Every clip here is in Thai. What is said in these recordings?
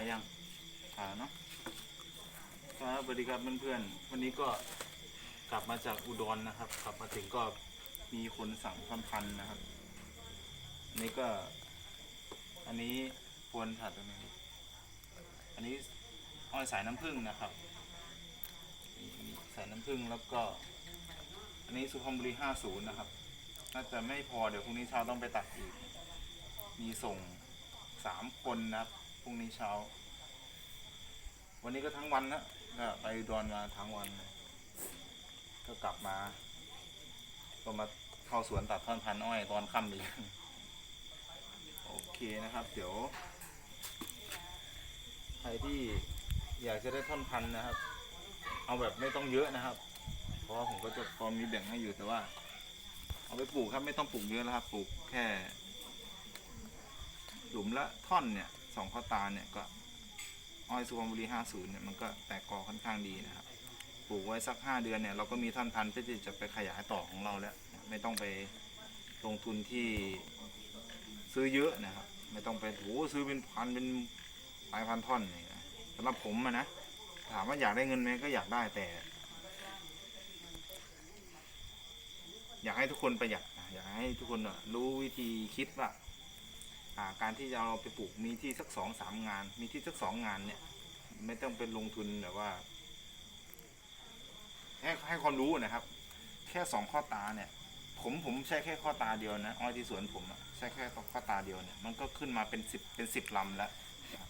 ายยังถ่ายเนาะครับสวัสดีครับเพื่อนๆ วันนี้ก็กลับมาจากอุดรนะครับกลับมาถึงก็มีคนสั่งท่อนพันธุ์นะครับอันนี้ก็ อันนี้ปวนถัดอันนี้อันนี้อ้อยสายน้ำผึ้งนะครับสายน้ำผึ้งแล้วก็ อันนี้สุพรรณบุรี50 นะครับ น่าจะไม่พอเดี๋ยวพรุ่งนี้เช้าต้องไปตัดอีก มีส่งสามคนนะครับ พรุ่งนี้เช้า วันนี้ก็ทั้งวันนะก็ไปดอนมาทั้งวัน ก็กลับมา ก็มาเข้าสวนตัดท่อนพันอ้อยตอนค่ำอีกโอเคนะครับ เดี๋ยว ใครที่อยากจะได้ท่อนพันนะครับ เอาแบบไม่ต้องเยอะนะครับ เพราะว่าผมก็จะพอมีแบ่งให้อยู่แต่ว่า เอาไปปลูกครับไม่ต้องปลูกเยอะแล้วครับ ปลูกแค่หลุมละท่อนเนี่ย สองข้อตาเนี่ยก็อ้อยสุพรรณบุรี 50 เนี่ยมันก็แตกกอค่อนข้างดีนะครับ ปลูกไว้สัก 5 เดือนเนี่ยเราก็มีท่อนพันธุ์เพื่อที่จะไปขยายต่อของเราแล้ว ไม่ต้องไปลงทุนที่ซื้อเยอะนะครับ ไม่ต้องไปโหซื้อเป็นพันเป็นหลายพันท่อนนี่นะสำหรับผมอะนะ ถามว่าอยากได้เงินไหมก็อยากได้แต่ อยากให้ทุกคนประหยัดอยากให้ทุกคนรู้วิธีคิดว่า การที่เอาไปปลูกมีที่สักสองสามงาน มีที่สักสองงานเนี่ย ไม่ต้องเป็นลงทุนแบบว่าให้ให้ความรู้นะครับ แค่สองข้อตาเนี่ย ผมผมใช้แค่ข้อตาเดียวนะอ้อยที่สวนผมอะใช้แค่ข้อตาเดียวเนี่ย มันก็ขึ้นมาเป็นสิบเป็นสิบลำแล้วนะ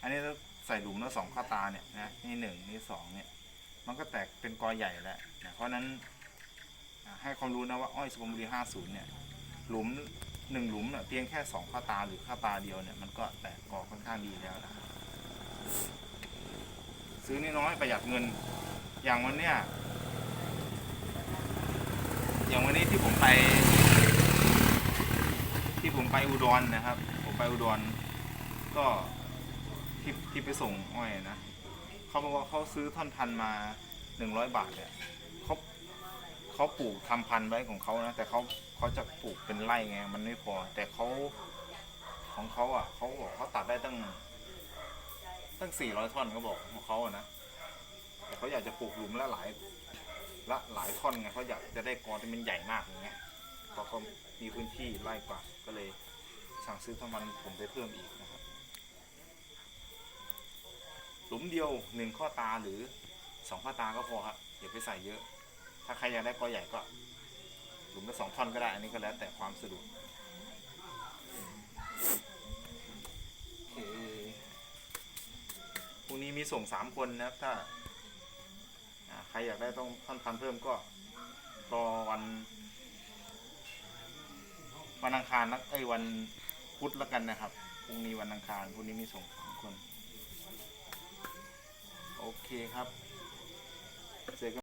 อันนี้เราใส่หลุมแล้วสองข้อตาเนี่ยนะนี่หนึ่งนี่สองเนี่ย มันก็แตกเป็นกอใหญ่แล้วนะเพราะนั้นอ่าให้ความรู้นะว่าอ้อยสุพรรณบุรีห้าศูนย์เนี่ย หลุม หนึ่งหลุมเนี่ยเพียงแค่สองข้าตาหรือข้าตาเดียวเนี่ยมันก็แตกกอค่อนข้างดีแล้วนะซื้อน้อยประหยัดเงิน อย่างวันเนี้ยอย่างวันนี้ที่ผมไป ที่ผมไปอุดรนะครับ ผมไปอุดร ก็ที่ที่ไปส่งอ้อยนะเขาบอกว่าเขาซื้อท่อนพันมาหนึ่งร้อยบาทเนี่ย เขาปลูกทำพันธุ์ไว้ของเขานะ แต่เขาเขาจะปลูกเป็นไร่ไง มันไม่พอ แต่เขาของเขาอะเขาบอกเขาตัดได้ตั้ง ตั้งสี่ร้อยท่อนเขาบอกของเขาอะนะแต่เขาอยากจะปลูกหลุมละหลายละหลายท่อนไงเขาอยากจะได้กอที่มันใหญ่มากอย่างเงี้ยเพราะเขามีพื้นที่ไร่กว่าก็เลยสั่งซื้อท่อนมันผมไปเพิ่มอีกนะครับ หลุมเดียวหนึ่งข้อตาหรือสองข้อตาก็พอครับอย่าไปใส่เยอะ ถ้าใครอยากได้กอใหญ่ก็หลุมละสองท่อนก็ได้ อันนี้ก็แล้วแต่ความสะดวกพรุ่งนี้มีส่งสามคนนะครับ ถ้าใครอยากได้ต้องท่อนพันเพิ่มก็รอวัน วันอังคารนะเอ้วันพุธแล้วกันนะครับพรุ่งนี้วันอังคารพรุ่งนี้มีส่งสามคน โอเคครับเจอกัน